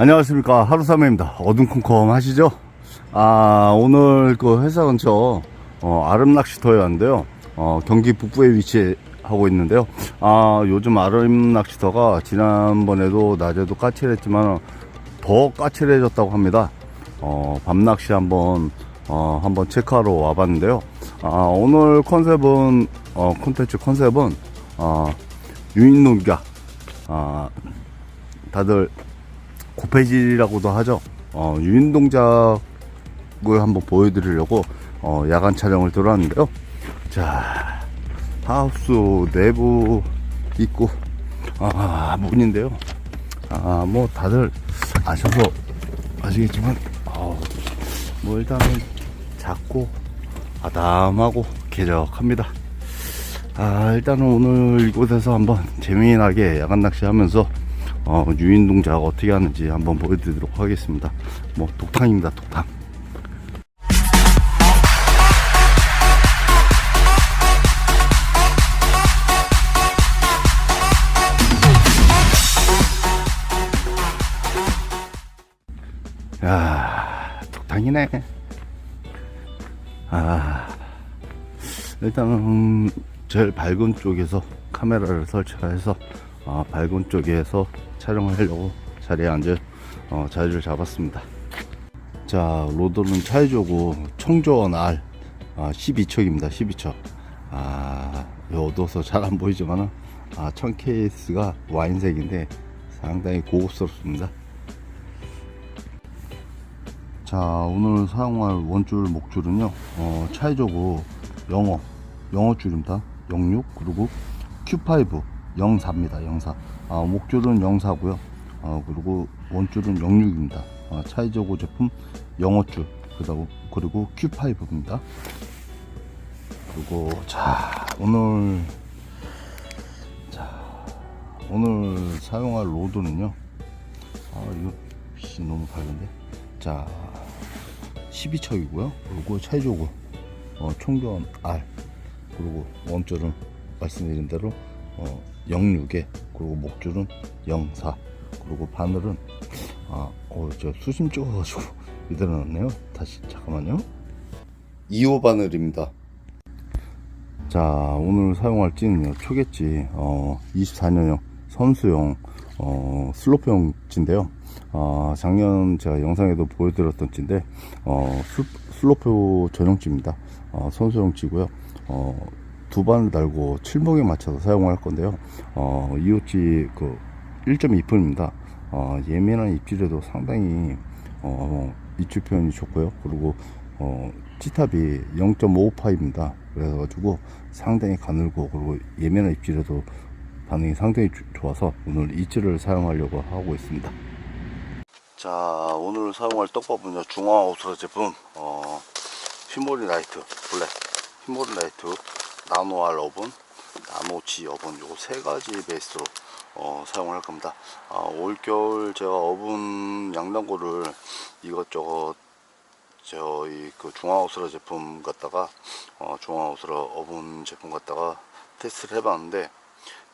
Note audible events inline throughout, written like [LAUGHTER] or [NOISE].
안녕하십니까. 하루삼회입니다. 어둠컴컴 하시죠? 아 오늘 그 회사 근처 어, 아름 낚시터에 왔는데요. 어, 경기 북부에 위치하고 있는데요. 아 요즘 아름 낚시터가 지난번에도 낮에도 까칠했지만 더 까칠해졌다고 합니다. 어, 밤낚시 한번 어, 한번 체크하러 와봤는데요. 아 오늘 컨셉은 어, 콘텐츠 컨셉은 어, 유인농가 아 다들 고패질이라고도 하죠. 어, 유인 동작을 한번 보여드리려고 어, 야간 촬영을 들어왔는데요. 자, 하우스 내부 입구 아, 문인데요. 아, 뭐 다들 아셔서 아시겠지만, 어, 뭐 일단은 작고 아담하고 쾌적합니다. 아, 일단은 오늘 이곳에서 한번 재미나게 야간 낚시하면서 어, 유인 동작 어떻게 하는지 한번 보여드리도록 하겠습니다. 뭐 독탕입니다, 독탕. 야, 독탕이네. 아, 일단은 제일 밝은 쪽에서 카메라를 설치해서 어, 밝은 쪽에서 촬영을 하려고 자리에 앉아 어, 자리를 잡았습니다. 자, 로드는 차이조고 청조원 R 아, 12척입니다. 12척. 아, 어두워서 잘 안 보이지만은 아, 천 케이스가 와인색인데 상당히 고급스럽습니다. 자, 오늘 사용할 원줄 목줄은요. 어, 차이조고 영어 영어 줄입니다. 06 그리고 Q5 04입니다. 04. 아, 목줄은 04고요. 어, 그리고 원줄은 06입니다. 아, 차이저고 제품 영어줄 그다음 그리고 Q5입니다. 그리고 자 오늘 자 오늘 사용할 로드는요. 아 이거 빛이 너무 밝은데. 자 12척이고요. 그리고 차이저고 어, 총견 R 그리고 원줄은 말씀드린 대로 어, 06에 그리고 목줄은 04 그리고 바늘은 아, 어, 저 수심 찍어가지고 [LAUGHS] 이대로 놨네요. 다시 잠깐만요. 2호 바늘입니다. 자 오늘 사용할 찌는요 초계찌 어, 24년형 선수용 어, 슬로프용 찌인데요. 아, 작년 제가 영상에도 보여드렸던 찌인데 어, 슬, 슬로프 전용 찌입니다. 어, 선수용 찌고요. 어, 두 반을 달고 칠목에 맞춰서 사용할 건데요. 어, 이 옷이 그 1.2푼입니다. 어, 예민한 입질에도 상당히 어, 입질 표현이 좋고요. 그리고 어, 찌탑이 0.5파입니다. 그래가지고 상당히 가늘고 그리고 예민한 입질에도 반응이 상당히 주- 좋아서 오늘 이치를 사용하려고 하고 있습니다. 자 오늘 사용할 떡밥은요 중화 오스라 제품 어, 히모리 라이트 블랙 히모리 라이트 나노 알 어분 나노 지 어분 요거 세 가지 베이스로 어, 사용을 할 겁니다. 아, 올겨울 제가 어분 양단고를 이것저것 저희 그 중화오스라 제품 갖다가 어, 중화오스라 어분 제품 갖다가 테스트를 해봤는데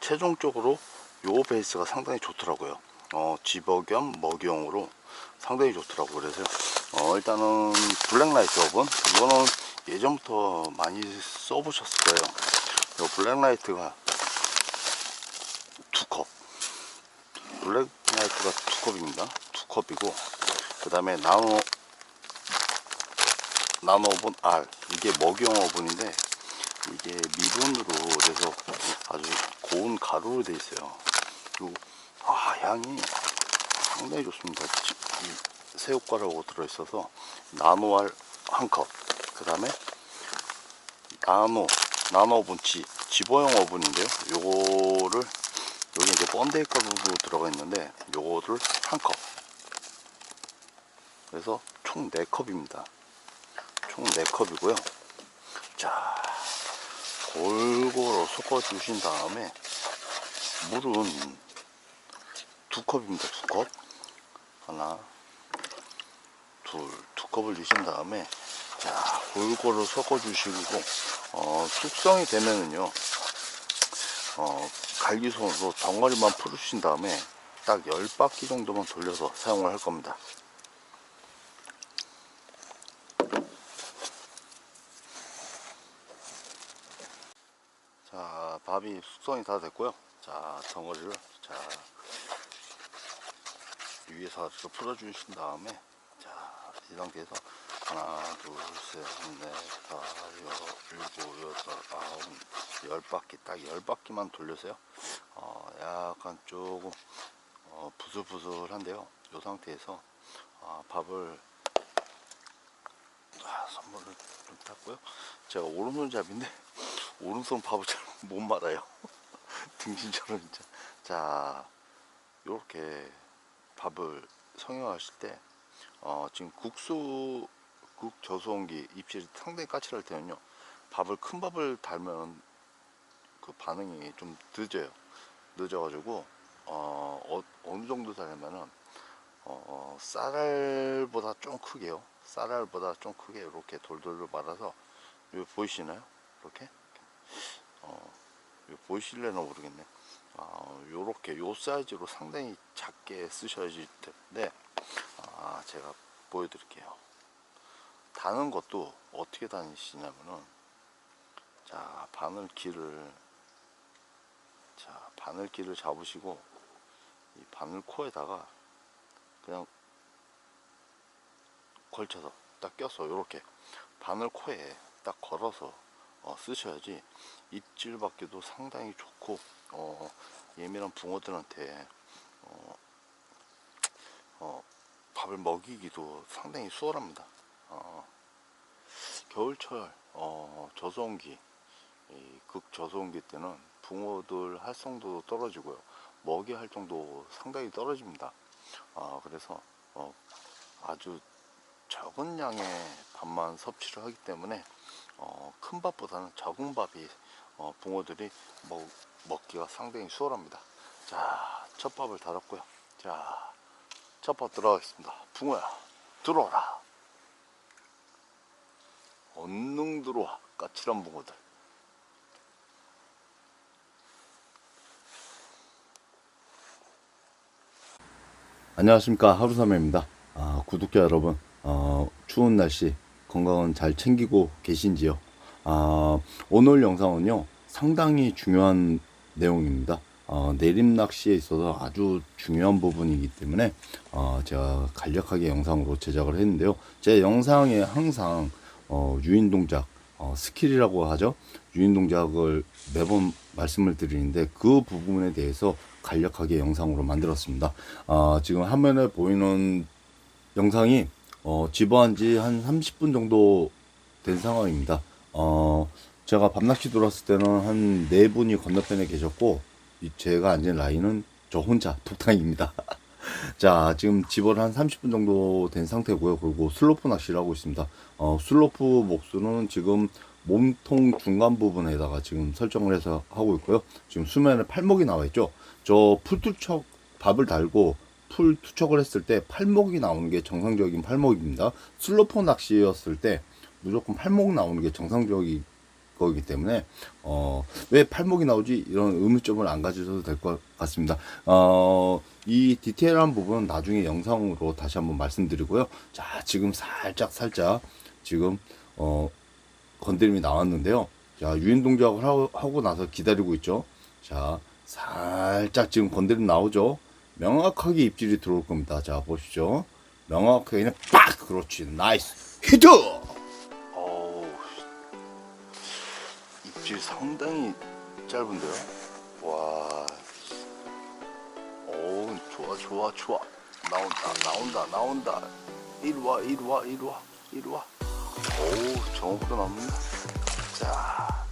최종적으로 요 베이스가 상당히 좋더라고요. 어, 집어 겸 먹이용으로 상당히 좋더라고요. 그래서 어, 일단은 블랙라이트 어분 이거는 예전부터 많이 써보셨을 거예요. 요 블랙라이트가 두컵. 블랙라이트가 두 컵입니다. 두 컵이고 그 다음에 나노 나노 오븐 R 이게 먹이용 오븐인데 이게 미분으로 돼서 아주 고운 가루로 되어 있어요. 그리고 아 향이 상당히 좋습니다. 이 새우가루가 들어있어서 나노알 한컵 그 다음에 나노 나노 지 집어용 오븐인데요. 요거를 여기 이제 번데이 가루도 들어가 있는데 요거를 한 컵. 그래서 총 4컵입니다. 총 4컵이고요. 자 골고루 섞어 주신 다음에 물은 두 컵입니다. 두 컵. 하나 둘 두 컵을 넣으신 다음에 자 골고루 섞어 주시고 어, 숙성이 되면은요 어, 갈기손으로 덩어리만 풀으신 다음에 딱 10바퀴 정도만 돌려서 사용을 할 겁니다. 자, 밥이 숙성이 다 됐고요. 자, 덩어리를 자 위에서 풀어주신 다음에 자, 이 상태에서 하나, 둘, 셋, 넷, 다, 여섯, 일곱, 여덟, 아홉, 열 바퀴 딱 열 바퀴만 돌려서요. 어, 약간 조금 어, 부슬부슬한데요. 이 상태에서 아, 밥을 아, 선물을 좀 탔고요. 제가 오른손잡인데 [LAUGHS] 오른손 밥을 잘 못 말아요. [LAUGHS] 등신처럼 진짜. 자, 요렇게 밥을 성형하실 때 어, 지금 국수 국 저수온기 입질이 상당히 까칠할 때는요. 밥을 큰 밥을 달면 그 반응이 좀 늦어요. 늦어 가지고 어, 어 어느 정도 달면은 어, 쌀알보다 좀 크게요. 쌀알보다 좀 크게 이렇게 돌돌돌 말아서 이거 보이시나요? 이렇게 어, 보이실래나 모르겠네. 아, 요렇게 요 사이즈로 상당히 작게 쓰셔야지 때문에 아, 제가 보여드릴게요. 다는 것도 어떻게 다니시냐면은 자 바늘 길을 자 바늘 길을 잡으시고 이 바늘 코에다가 그냥 걸쳐서 딱 껴서 이렇게 바늘 코에 딱 걸어서 어, 쓰셔야지 입질 받기도 상당히 좋고 어, 예민한 붕어들한테 어, 어, 밥을 먹이기도 상당히 수월합니다. 어, 겨울철 어, 저소온기 이 극저소온기 때는 붕어들 활성도도 떨어지고요 먹이 활동도 상당히 떨어집니다. 아, 그래서 어, 아주 적은 양의 밥만 섭취를 하기 때문에 어, 큰 밥보다는 적은 밥이 어, 붕어들이 먹, 먹기가 상당히 수월합니다. 자, 첫 밥을 달았고요. 자, 첫 밥 들어가겠습니다. 붕어야, 들어와라. 언능 들어와, 까칠한 붕어들. 안녕하십니까 하루삼회입니다. 아, 구독자 여러분, 어, 추운 날씨 건강은 잘 챙기고 계신지요? 아, 오늘 영상은요 상당히 중요한 내용입니다. 어, 내림 낚시에 있어서 아주 중요한 부분이기 때문에 어, 제가 간략하게 영상으로 제작을 했는데요. 제 영상에 항상 어, 유인 동작, 어, 스킬이라고 하죠. 유인 동작을 매번 말씀을 드리는데 그 부분에 대해서 간략하게 영상으로 만들었습니다. 아, 지금 화면에 보이는 영상이 어, 집어한 지 한 30분 정도 된 상황입니다. 어, 제가 밤낚시 들어왔을 때는 한 네 분이 건너편에 계셨고, 이 제가 앉은 라인은 저 혼자 [LAUGHS] 독탕입니다. 자, 지금 집어를 한 30분 정도 된 상태고요. 그리고 슬로프 낚시를 하고 있습니다. 어, 슬로프 목수는 지금 몸통 중간 부분에다가 지금 설정을 해서 하고 있고요. 지금 수면에 팔목이 나와 있죠. 저 풀투척 밥을 달고 풀 투척을 했을 때 팔목이 나오는 게 정상적인 팔목입니다. 슬로프 낚시였을 때 무조건 팔목 나오는 게 정상적인 거기 때문에 어, 왜 팔목이 나오지 이런 의문점을 안 가지셔도 될 것 같습니다. 어, 이 디테일한 부분은 나중에 영상으로 다시 한번 말씀드리고요. 자, 지금 살짝 살짝 지금 어, 건드림이 나왔는데요. 자, 유인 동작을 하고, 하고 나서 기다리고 있죠. 자, 살짝 지금 건드림 나오죠. 명확하게 입질이 들어올 겁니다. 자, 보시죠. 명확하게 그냥 빡! 그렇지. 나이스. 히트! 입질 상당히 짧은데요. 와. 오, 좋아, 좋아, 좋아. 나온다, 나온다, 나온다. 이리 와, 이리 와, 이리 와, 이리 와. 오, 정확으로 나옵니다. 자.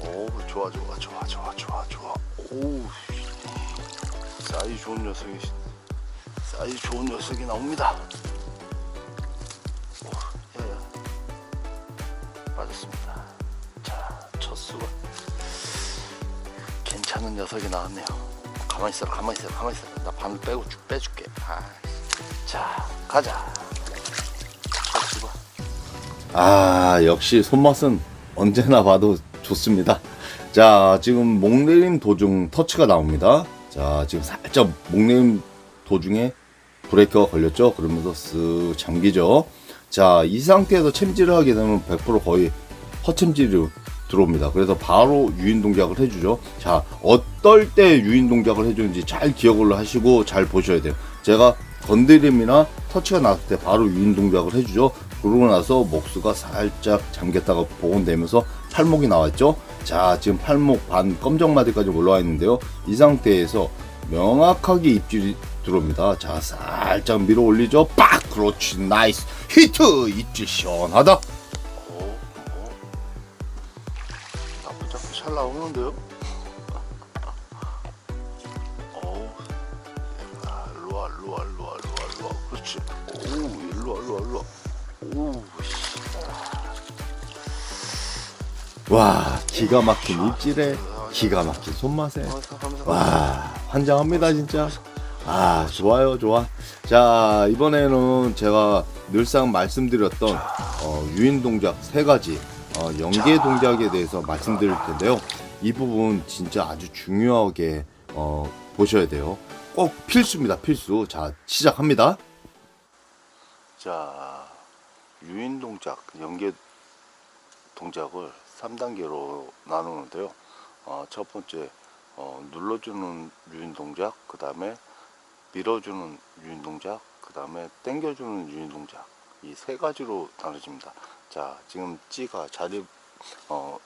오, 좋아, 좋아, 좋아, 좋아, 좋아, 좋아. 오, 사이즈 좋은 녀석이, 사이즈 좋은 녀석이 나옵니다. 오, 예, 예. 맞았습니다. 자, 첫 수가 괜찮은 녀석이 나왔네요. 가만히 있어라, 가만히 있어라, 가만히 있어라. 나 바늘 빼고 쭉 빼줄게. 아, 자, 가자. 첫 수가. 아, 역시 손맛은 언제나 봐도 좋습니다. 자, 지금 목내림 도중 터치가 나옵니다. 자, 지금 살짝 목내림 도중에 브레이크가 걸렸죠? 그러면서 쓱 잠기죠? 자, 이 상태에서 챔질을 하게 되면 100% 거의 허챔질이 들어옵니다. 그래서 바로 유인 동작을 해주죠. 자, 어떨 때 유인 동작을 해주는지 잘 기억을 하시고 잘 보셔야 돼요. 제가 건드림이나 터치가 났을 때 바로 유인 동작을 해주죠. 그러고 나서 목수가 살짝 잠겼다가 복원되면서 팔목이 나왔죠. 자, 지금 팔목 반 검정마디까지 올라와 있는데요. 이 상태에서 명확하게 입질이 들어옵니다. 자, 살짝 밀어 올리죠. 빡! 그렇지. 나이스. 히트! 입질 시원하다. 잘 나오는데요? 어우, 야, 일로 와, 일로 와, 일로 와, 일로 와, 일로 와. 그렇지. 오, 일로 와, 일로 와, 일로 와. 오, 씨. 와, 기가 막힌 입질에 기가 막힌 손맛에 와, 환장합니다, 진짜. 아, 좋아요, 좋아. 자, 이번에는 제가 늘상 말씀드렸던 어, 유인 동작 세 가지 어, 연계 동작에 대해서 말씀드릴 텐데요. 이 부분 진짜 아주 중요하게 어, 보셔야 돼요. 꼭 필수입니다, 필수. 자, 시작합니다. 자, 유인 동작, 연계 동작을 3단계로 나누는데요. 어, 첫 번째, 어, 눌러주는 유인 동작, 그 다음에 밀어주는 유인 동작, 그 다음에 당겨주는 유인 동작. 이 세 가지로 나눠집니다. 자, 지금 찌가 자리, 어,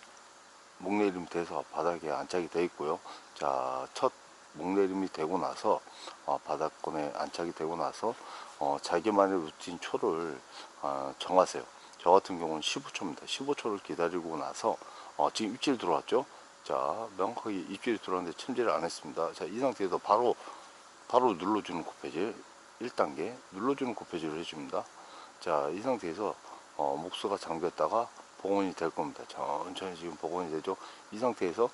목내림 돼서 바닥에 안착이 되어 있고요. 자, 첫 목내림이 되고 나서, 어, 바닥권에 안착이 되고 나서, 어, 자기만의 루틴 초를 어, 정하세요. 저 같은 경우는 15초입니다. 15초를 기다리고 나서, 어, 지금 입질 들어왔죠? 자, 명확하게 입질이 들어왔는데 챔질을 안 했습니다. 자, 이 상태에서 바로 바로 눌러주는 고페질 1단계 눌러주는 고페질을 해줍니다. 자, 이 상태에서 어, 목수가 잠겼다가 복원이 될 겁니다. 천천히 지금 복원이 되죠. 이 상태에서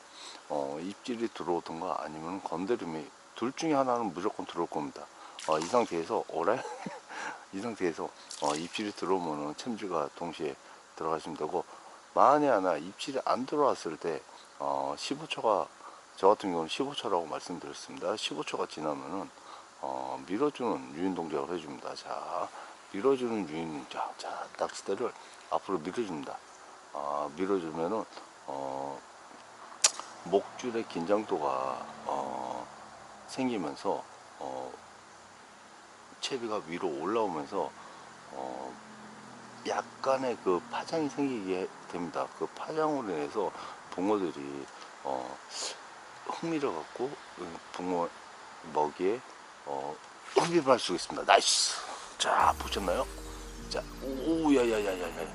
어, 입질이 들어오든가 아니면 건드림이 둘 중에 하나는 무조건 들어올 겁니다. 어, 이 상태에서 오래 [LAUGHS] 이 상태에서 어, 입질이 들어오면은 챔질과 동시에 들어가시면 되고 만에 하나 입질이 안 들어왔을 때 어, 15초가 저 같은 경우는 15초라고 말씀드렸습니다. 15초가 지나면은 어, 밀어주는 유인 동작을 해줍니다. 자, 밀어주는 동작. 자, 낚싯대를 앞으로 밀어줍니다. 아, 밀어주면은 어, 목줄의 긴장도가 어, 생기면서 어, 채비가 위로 올라오면서 어, 약간의 그 파장이 생기게 됩니다. 그 파장으로 인해서 붕어들이 어, 흥미를 갖고 음, 붕어 먹이에 어, 흡입할 수 있습니다. 나이스. 자 보셨나요? 자, 오야야야야야.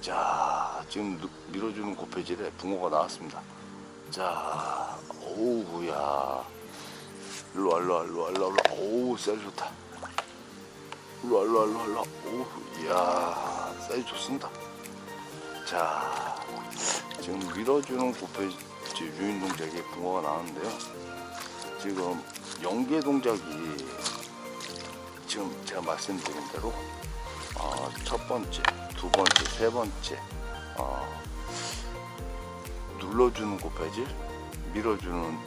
자 지금 누- 밀어주는 고패질에 붕어가 나왔습니다. 자, 오우야. 일로 와, 일로 와, 일로 와, 일로 와. 오우, 사이즈 좋다. 일로 와, 일로 와, 일로 와, 일로 와. 오우, 이야, 사이즈 좋습니다. 자, 지금 밀어주는 고패질 유인 동작에 붕어가 나왔는데요. 지금 연계 동작이 지금 제가 말씀드린 대로 어, 첫 번째, 두 번째, 세 번째 어, 눌러주는 고패질, 밀어주는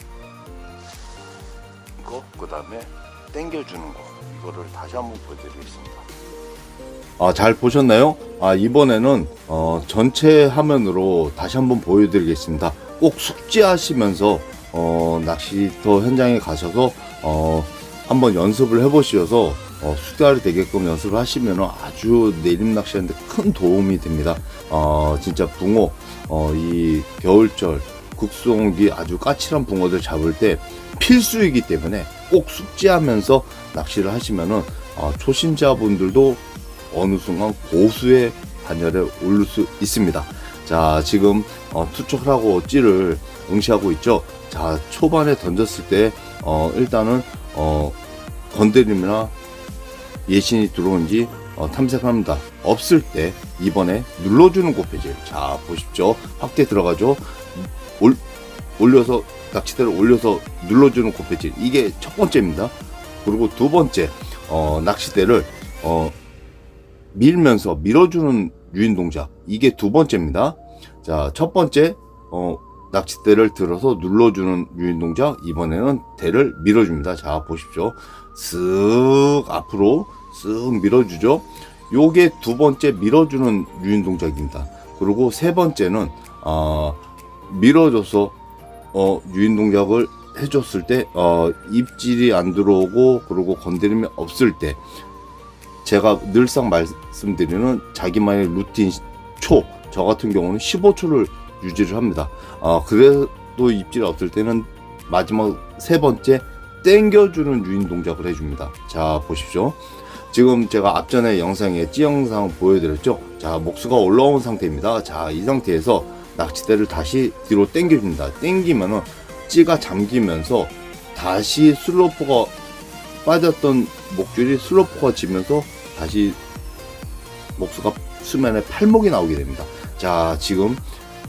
거, 그 다음에 당겨주는 거 이거를 다시 한번 보여드리겠습니다. 아, 잘 보셨나요? 아, 이번에는 어, 전체 화면으로 다시 한번 보여드리겠습니다. 꼭 숙지하시면서 어, 낚시터 현장에 가셔서 어, 한번 연습을 해보셔서 어, 숙달이 되게끔 연습을 하시면 아주 내림 낚시하는데 큰 도움이 됩니다. 어, 진짜 붕어, 어, 이 겨울철 국송기 아주 까칠한 붕어들 잡을 때 필수이기 때문에 꼭 숙지하면서 낚시를 하시면은 어, 초심자분들도 어느 순간 고수의 반열에 오를 수 있습니다. 자, 지금 어, 투척을 하고 찌를 응시하고 있죠. 자, 초반에 던졌을 때 어, 일단은 어, 건드림이나 예신이 들어온지 어, 탐색합니다. 없을 때 이번에 눌러주는 고패질. 자, 보십시오. 확대 들어가죠. 올, 올려서 낚싯대를 올려서 눌러주는 고패질. 이게 첫 번째입니다. 그리고 두 번째 어, 낚싯대를 어, 밀면서 밀어주는 유인 동작. 이게 두 번째입니다. 자, 첫 번째, 어, 낚싯대를 들어서 눌러주는 유인 동작 이번에는 대를 밀어줍니다 자 보십시오 쓱 앞으로 쓱 밀어주죠 요게 두 번째 밀어주는 유인 동작입니다 그리고 세 번째는 어, 밀어줘서 어, 유인 동작을 해줬을 때 어, 입질이 안 들어오고 그리고 건드림이 없을 때 제가 늘상 말씀드리는 자기만의 루틴 초 저 같은 경우는 15초를 유지를 합니다. 어, 그래도 입질이 없을 때는 마지막 세 번째 땡겨주는 유인 동작을 해줍니다. 자 보십시오. 지금 제가 앞전에 영상에 찌 영상 보여드렸죠. 자 목수가 올라온 상태입니다. 자 이 상태에서 낚싯대를 다시 뒤로 당겨줍니다. 당기면은 찌가 잠기면서 다시 슬로프가 빠졌던 목줄이 슬로프가 지면서 다시 목수가 수면에 팔목이 나오게 됩니다. 자 지금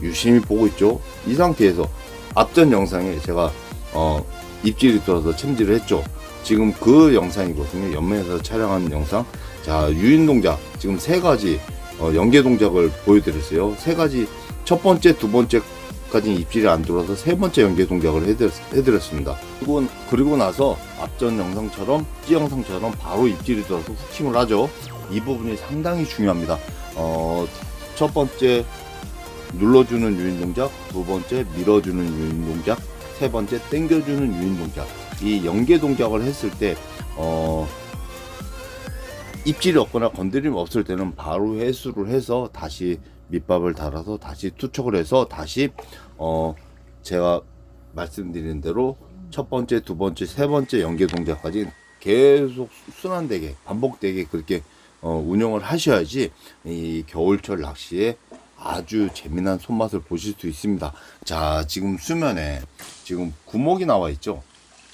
유심히 보고 있죠. 이 상태에서 앞전 영상에 제가 어, 입질이 들어서 챔질을 했죠. 지금 그 영상이거든요. 연면에서 촬영한 영상. 자 유인 동작 지금 세 가지 어, 연계 동작을 보여드렸어요. 세 가지 첫 번째, 두 번째까지 입질이 안 들어서 세 번째 연계 동작을 해드렸, 해드렸습니다. 그리고, 그리고 나서 앞전 영상처럼 찌 영상처럼 바로 입질이 들어서 후킹을 하죠. 이 부분이 상당히 중요합니다. 어, 첫 번째 눌러주는 유인 동작, 두 번째 밀어주는 유인 동작, 세 번째 당겨주는 유인 동작. 이 연계 동작을 했을 때 어, 입질이 없거나 건드림이 없을 때는 바로 회수를 해서 다시 밑밥을 달아서 다시 투척을 해서 다시 어 제가 말씀드린 대로 첫 번째, 두 번째, 세 번째 연계 동작까지 계속 순환되게 반복되게 그렇게 어, 운영을 하셔야지 이 겨울철 낚시에 아주 재미난 손맛을 보실 수 있습니다. 자, 지금 수면에 지금 구멍이 나와 있죠.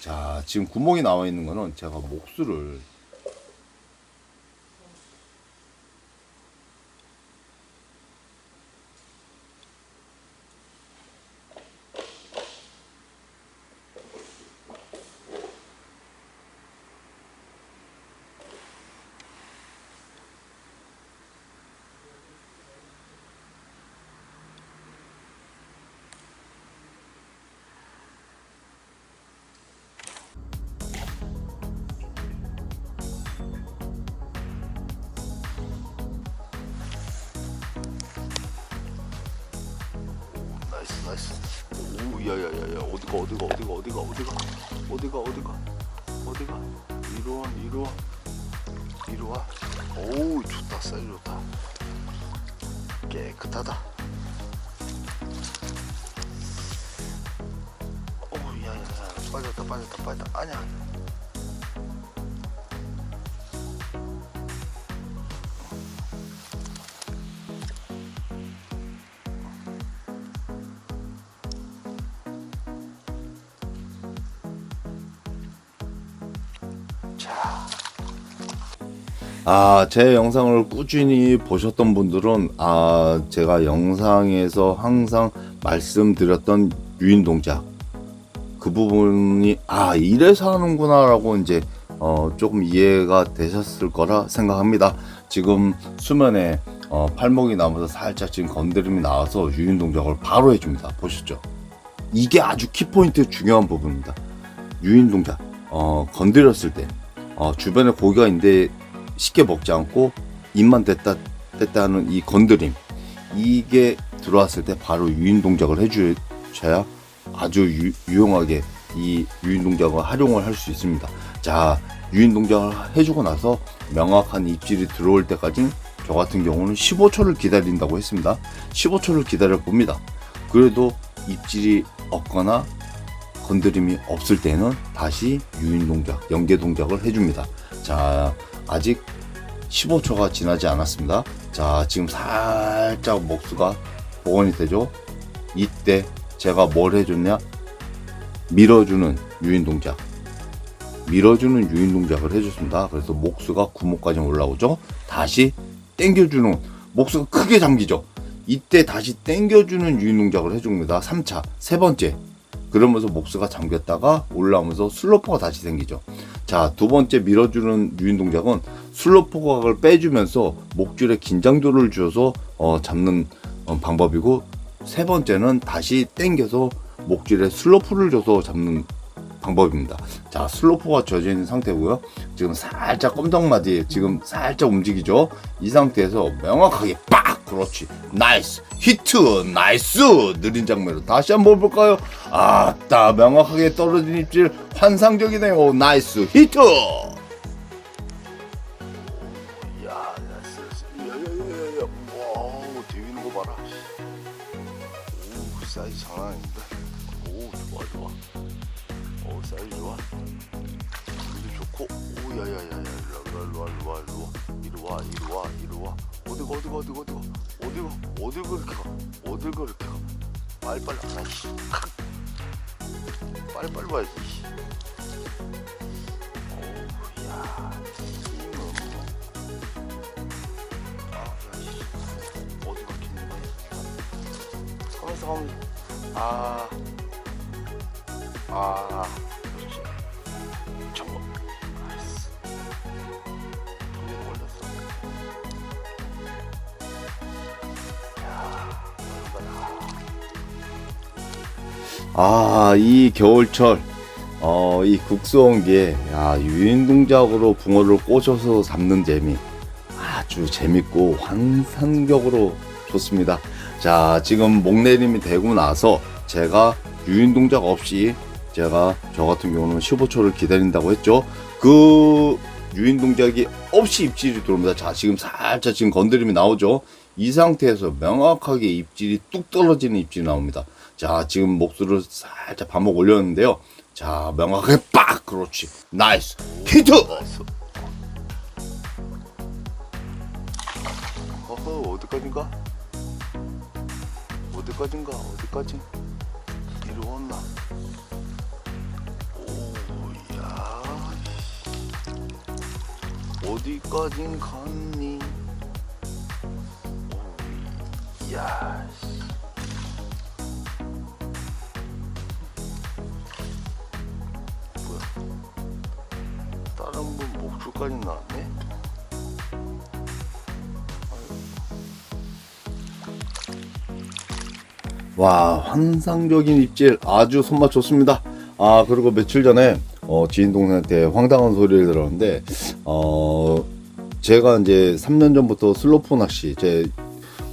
자, 지금 구멍이 나와 있는 거는 제가 목수를 나이스. 오 야야야야 어디가 어디가 어디가 어디가 어디가? 어디가 어디가? 어디가? 이리 와 이리 와. 이리 와오 좋다 사이즈 좋다. 깨끗하다. 오 야야야 빠졌다 빠졌다 빠졌다. 아니야 아, 제 영상을 꾸준히 보셨던 분들은, 아, 제가 영상에서 항상 말씀드렸던 유인 동작. 그 부분이, 아, 이래서 하는구나라고 이제, 어, 조금 이해가 되셨을 거라 생각합니다. 지금 수면에, 어, 팔목이 나면서 살짝 지금 건드림이 나와서 유인 동작을 바로 해줍니다. 보셨죠? 이게 아주 키포인트 중요한 부분입니다. 유인 동작, 어, 건드렸을 때, 어, 주변에 고기가 있는데 쉽게 먹지 않고 입만 댔다 댔다 하는 이 건드림 이게 들어왔을 때 바로 유인 동작을 해주셔야 아주 유, 유용하게 이 유인 동작을 활용을 할 수 있습니다. 자 유인 동작을 해주고 나서 명확한 입질이 들어올 때까지 저 같은 경우는 15초를 기다린다고 했습니다. 15초를 기다려 봅니다. 그래도 입질이 없거나 건드림이 없을 때는 다시 유인 동작, 연계 동작을 해줍니다. 자, 아직 15초가 지나지 않았습니다. 자, 지금 살짝 목수가 복원이 되죠. 이때 제가 뭘 해줬냐? 밀어주는 유인 동작. 밀어주는 유인 동작을 해줬습니다. 그래서 목수가 구멍까지 올라오죠. 다시 당겨주는 목수가 크게 잠기죠. 이때 다시 당겨주는 유인 동작을 해줍니다. 3차 세 번째 그러면서 목수가 잠겼다가 올라오면서 슬로퍼가 다시 생기죠. 자, 두 번째 밀어주는 유인 동작은 슬로퍼각을 빼주면서 목줄에 긴장도를 줘서 어, 잡는 어, 방법이고 세 번째는 다시 당겨서 목줄에 슬로프를 줘서 잡는 방법입니다. 자, 슬로프가 젖어 있는 상태고요. 지금 살짝 껌덕마디 지금 살짝 움직이죠. 이 상태에서 명확하게 빡! 그렇지. 나이스. 히트. 나이스. 느린 장면으로 다시 한번 볼까요? 아따, 명확하게 떨어진 입질 환상적이네요. 나이스. 히트. 봐라. 오, 사이즈 장난 사이즈 와, 와, 와, 와. 이리 와, 이리 와, 이리 와. 어디가 어디가 어디가 어디가 어디가 어디가 그렇게 가? 어디가 그렇게 가? 빨리 빨리 아이씨. 빨리 빨리 와야지. 씨. 오, 야. 이놈. 아, 야, 씨. 어디 막히는 거야? 가만있어, 가만있어. 아. 아. 그 아, 이 겨울철, 어, 이 국수온기에, 야, 유인 동작으로 붕어를 꽂아서 잡는 재미. 아주 재밌고 환상적으로 좋습니다. 자, 지금 목내림이 되고 나서 제가 유인 동작 없이 제가 저 같은 경우는 15초를 기다린다고 했죠. 그 유인 동작이 없이 입질이 들어옵니다. 자, 지금 살짝 지금 건드림이 나오죠. 이 상태에서 명확하게 입질이 뚝 떨어지는 입질이 나옵니다. 자, 지금 목수를 살짝 반복 올렸는데요. 자, 명확하게 빡! 그렇지. 나이스. 히트! 어허 어디까지인가? 어디까지인가? 어디까지? 이리 왔나? 오야 어디까진 갔니? 오야 분 목줄까지 나왔네? 와 환상적인 입질 아주 손맛 좋습니다 아 그리고 며칠 전에 어, 지인 동생한테 황당한 소리를 들었는데 어 제가 이제 3년 전부터 슬로프 낚시 제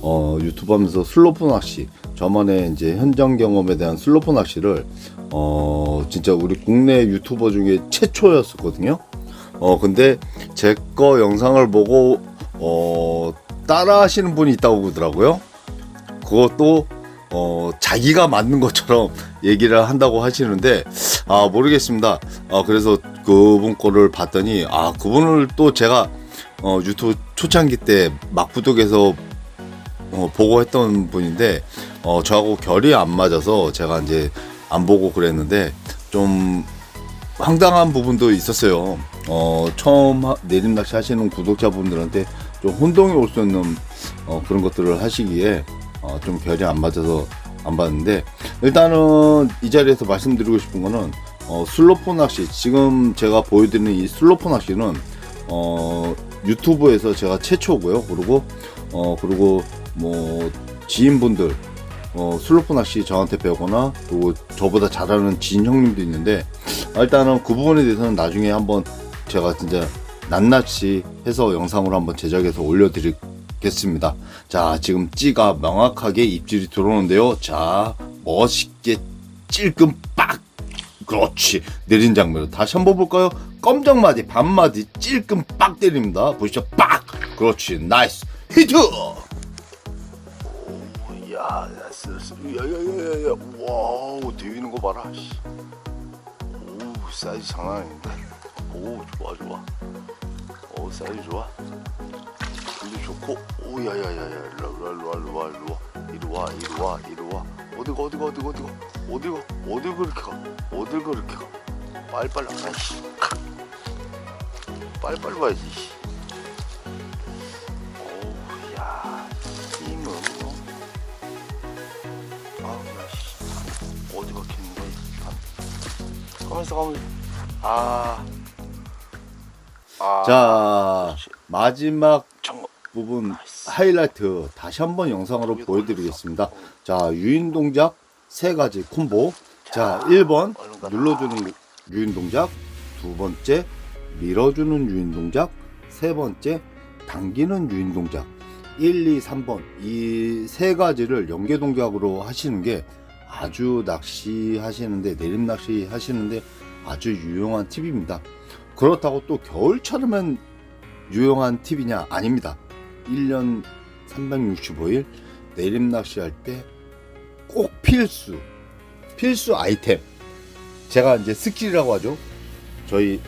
어, 유튜브 하면서 슬로프 낚시 저만의 이제 현장 경험에 대한 슬로프 낚시를 어 진짜 우리 국내 유튜버 중에 최초였었거든요 어 근데 제 거 영상을 보고 어 따라 하시는 분이 있다고 그러더라고요 그것도 어, 자기가 맞는 것처럼 [LAUGHS] 얘기를 한다고 하시는데, 아, 모르겠습니다. 아, 그래서 그분 거를 봤더니, 아, 그분을 또 제가, 어, 유튜브 초창기 때 막부독에서 어, 보고 했던 분인데, 어, 저하고 결이 안 맞아서 제가 이제 안 보고 그랬는데, 좀 황당한 부분도 있었어요. 어, 처음 하- 내림 낚시 하시는 구독자분들한테 좀 혼동이 올 수 있는 어, 그런 것들을 하시기에 어, 좀 결이 안 맞아서 안 봤는데 일단은 이 자리에서 말씀드리고 싶은 거는 어, 슬로프 낚시 지금 제가 보여드리는 이 슬로프 낚시는 어, 유튜브에서 제가 최초고요. 그리고 어, 그리고 뭐 지인분들 어, 슬로프 낚시 저한테 배우거나 그리고 저보다 잘하는 지인 형님도 있는데 아, 일단은 그 부분에 대해서는 나중에 한번 제가 진짜 낱낱이 해서 영상으로 한번 제작해서 올려드리겠습니다. 자, 지금 찌가 명확하게 입질이 들어오는데요. 자, 멋있게 찔끔 빡! 그렇지. 내린 장면으로 다시 한번 볼까요? 껌정마디, 반마디, 찔끔 빡 때립니다. 보시죠. 빡! 그렇지. 나이스. 히트! 오, 야, 야, 쓰, 쓰, 야, 야, 야, 야, 야. 와우, 대위는 거 봐라. 씨. 오, 사이즈 장난 아닌데. 오, 좋아, 좋아. 오, 사이즈 좋아. 근데 좋고, 오, 야, 야, 야, 야, 일로 와, 일로 와, 일로 와, 일로 와, 이리 와, 이리 와, 이리 와. 어디가, 어디가, 어디가, 어디가, 어디가, 어디가 그렇게 가? 어디가 그렇게 가? 빨리빨리, 아이씨. 빨리빨리 와야지, 씨. 오우, 야, 힘은 뭐. 아, 야, 씨. 어디 박히는 거야? 아, 가만있어, 가만있어. 아. 아. 자, 마지막 정말 부분 나이스. 하이라이트 다시 한번 영상으로 보여드리겠습니다. 자, 유인 동작 세 가지 콤보. 자, 1번 눌러주는 유인 동작, 두 번째 밀어주는 유인 동작, 세 번째 당기는 유인 동작. 1, 2, 3번 이 세 가지를 연계 동작으로 하시는 게 아주 낚시 하시는데 내림 낚시 하시는데 아주 유용한 팁입니다. 그렇다고 또 겨울철에만 유용한 팁이냐? 아닙니다. 1년 365일 내림 낚시할 때 꼭 필수 필수 아이템 제가 이제 스킬이라고 하죠. 저희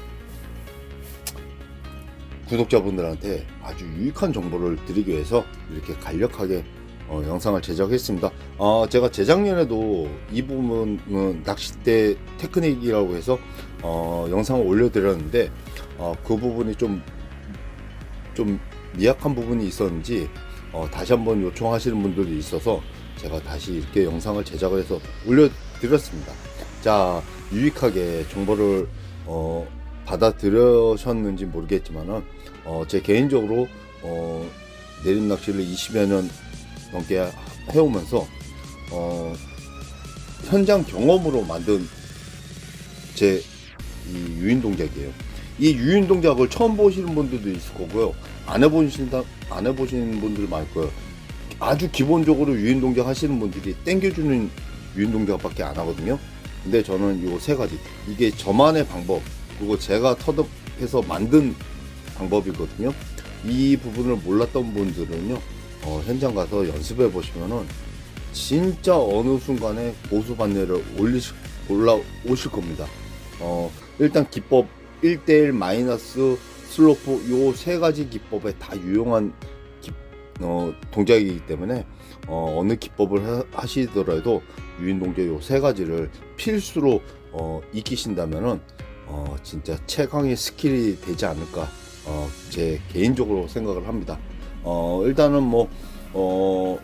구독자분들한테 아주 유익한 정보를 드리기 위해서 이렇게 간략하게 어, 영상을 제작했습니다. 어, 제가 재작년에도 이 부분은 낚싯대 테크닉이라고 해서 어, 영상을 올려드렸는데 어, 그 부분이 좀, 좀 미약한 부분이 있었는지 어, 다시 한번 요청하시는 분들이 있어서 제가 다시 이렇게 영상을 제작을 해서 올려드렸습니다. 자, 유익하게 정보를 어, 받아들여셨는지 모르겠지만은 어, 제 개인적으로 어, 내림 낚시를 20여 년 넘게 해오면서 어, 현장 경험으로 만든 제 이 유인 동작이에요. 이 유인 동작을 처음 보시는 분들도 있을 거고요. 안 해보신다 안 해보시는 분들 많을 거예요. 아주 기본적으로 유인 동작 하시는 분들이 땡겨주는 유인 동작밖에 안 하거든요. 근데 저는 요세 가지 이게 저만의 방법 그리고 제가 터득해서 만든 방법이거든요. 이 부분을 몰랐던 분들은요 어, 현장 가서 연습해 보시면은 진짜 어느 순간에 고수 반열을 올리시 올라오실 겁니다. 어, 일단 기법 1대1 마이너스 슬로프 요 세 가지 기법에 다 유용한 기- 어, 동작이기 때문에 어, 어느 기법을 하- 하시더라도 유인 동작 요 세 가지를 필수로 어, 익히신다면은 어, 진짜 최강의 스킬이 되지 않을까 어, 제 개인적으로 생각을 합니다. 어, 일단은 뭐 어,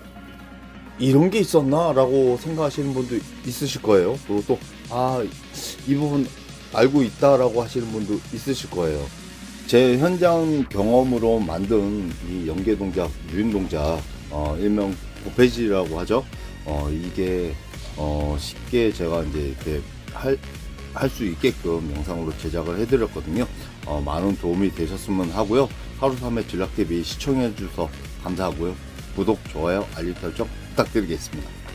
이런 게 있었나라고 생각하시는 분도 있으실 거예요. 그리고 또 아 이 부분 알고 있다라고 하시는 분도 있으실 거예요. 제 현장 경험으로 만든 이 연계 동작, 유인 동작, 어, 일명 보페지라고 하죠. 어, 이게 어, 쉽게 제가 이제 이렇게 할 할 수 있게끔 영상으로 제작을 해드렸거든요. 어, 많은 도움이 되셨으면 하고요. 하루 3회 전략TV 시청해주셔서 감사하고요. 구독, 좋아요, 알림 설정 부탁드리겠습니다.